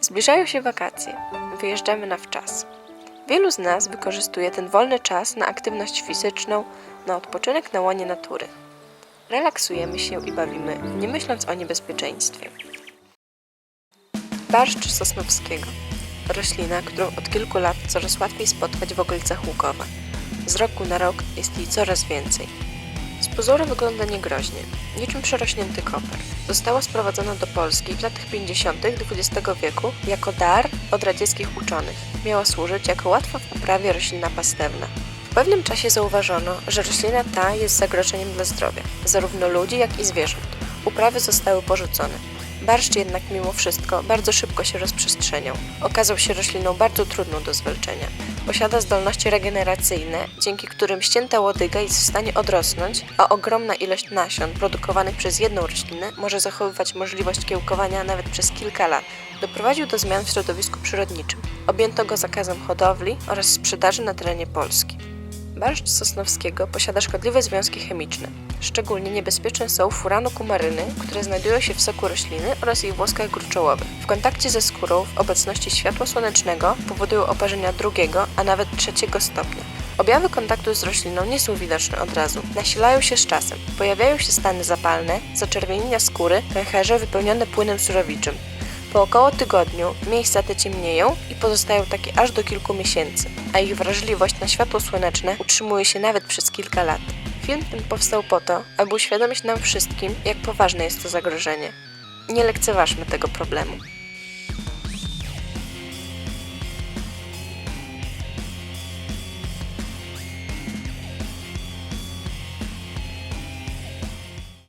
Zbliżają się wakacje. Wyjeżdżamy na wczas. Wielu z nas wykorzystuje ten wolny czas na aktywność fizyczną, na odpoczynek na łonie natury. Relaksujemy się i bawimy, nie myśląc o niebezpieczeństwie. Barszcz sosnowskiego. Roślina, którą od kilku lat coraz łatwiej spotkać w okolicach Łukowa. Z roku na rok jest jej coraz więcej. Z pozoru wygląda niegroźnie, niczym przerośnięty koper. Została sprowadzona do Polski w latach 50. XX wieku jako dar od radzieckich uczonych. Miała służyć jako łatwa w uprawie roślina pastewna. W pewnym czasie zauważono, że roślina ta jest zagrożeniem dla zdrowia, zarówno ludzi, jak i zwierząt. Uprawy zostały porzucone. Barszcz jednak mimo wszystko bardzo szybko się rozprzestrzeniał. Okazał się rośliną bardzo trudną do zwalczenia. Posiada zdolności regeneracyjne, dzięki którym ścięta łodyga jest w stanie odrosnąć, a ogromna ilość nasion produkowanych przez jedną roślinę może zachowywać możliwość kiełkowania nawet przez kilka lat. Doprowadził do zmian w środowisku przyrodniczym. Objęto go zakazem hodowli oraz sprzedaży na terenie Polski. Barszcz sosnowskiego posiada szkodliwe związki chemiczne. Szczególnie niebezpieczne są furanokumaryny, które znajdują się w soku rośliny oraz jej włoskach gruczołowych. W kontakcie ze skórą w obecności światła słonecznego powodują oparzenia drugiego, a nawet trzeciego stopnia. Objawy kontaktu z rośliną nie są widoczne od razu. Nasilają się z czasem. Pojawiają się stany zapalne, zaczerwienienia skóry, pęcherze wypełnione płynem surowiczym. Po około tygodniu miejsca te ciemnieją i pozostają takie aż do kilku miesięcy, a ich wrażliwość na światło słoneczne utrzymuje się nawet przez kilka lat. Film ten powstał po to, aby uświadomić nam wszystkim, jak poważne jest to zagrożenie. Nie lekceważmy tego problemu.